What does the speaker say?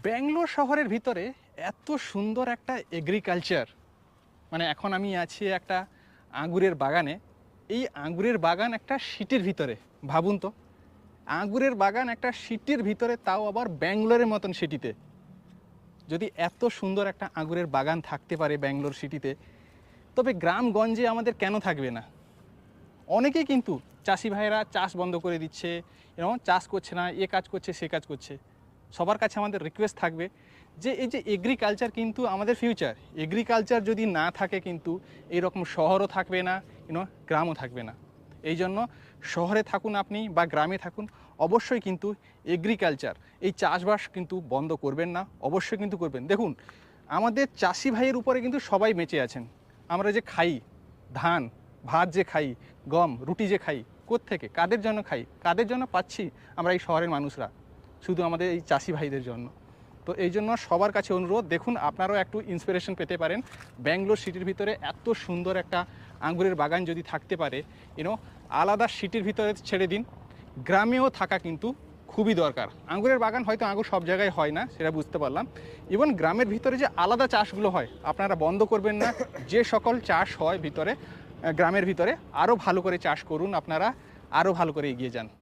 ব্যাঙ্গালোর শহরের ভিতরে এত সুন্দর একটা এগ্রিকালচার মানে এখন আমি আছি একটা আঙ্গুরের বাগানে। এই আঙ্গুরের বাগান একটা সিটির ভিতরে, ভাবুন তো। আঙ্গুরের বাগান একটা সিটির ভিতরে, তাও আবার ব্যাঙ্গালোরের মতন সিটিতে। যদি এত সুন্দর একটা আঙ্গুরের বাগান থাকতে পারে ব্যাঙ্গালোর সিটিতে, তবে গ্রামগঞ্জে আমাদের কেন থাকবে না? অনেকে কিন্তু চাষি ভাইয়েরা চাষ বন্ধ করে দিচ্ছে, এরকম চাষ করছে না, এ কাজ করছে, সে কাজ করছে। সবার কাছে আমাদের রিকোয়েস্ট থাকবে যে এই যে এগ্রিকালচার কিন্তু আমাদের ফিউচার এগ্রিকালচার যদি না থাকে কিন্তু এইরকম শহরও থাকবে না ইউনো গ্রামও থাকবে না। এই জন্য শহরে থাকুন আপনি বা গ্রামে থাকুন, অবশ্যই কিন্তু এগ্রিকালচার এই চাষবাস কিন্তু বন্ধ করবেন না, অবশ্যই কিন্তু করবেন। দেখুন, আমাদের চাষি ভাইয়ের উপরে কিন্তু সবাই বেঁচে আছেন। আমরা যে খাই, ধান, ভাত যে খাই, গম, রুটি যে খাই থেকে কাদের জন্য খাই, কাদের জন্য পাচ্ছি আমরা এই শহরের মানুষরা? শুধু আমাদের এই চাষি ভাইদের জন্য। তো এই জন্য সবার কাছে অনুরোধ, দেখুন আপনারাও একটু ইন্সপিরেশন পেতে পারেন। ব্যাঙ্গালোর সিটির ভিতরে এত সুন্দর একটা আঙ্গুরের বাগান যদি থাকতে পারে ইউনো আলাদা সিটির ভিতরে ছেড়ে দিন। গ্রামেও থাকা কিন্তু খুবই দরকার। আঙ্গুরের বাগান হয়তো আঙ্গুর সব জায়গায় হয় না, সেটা বুঝতে পারলাম। ইভেন গ্রামের ভিতরে যে আলাদা চাষগুলো হয়, আপনারা বন্ধ করবেন না। যে সকল চাষ হয় ভিতরে গ্রামের ভিতরে, আরও ভালো করে চাষ করুন আপনারা, আরও ভালো করে এগিয়ে যান।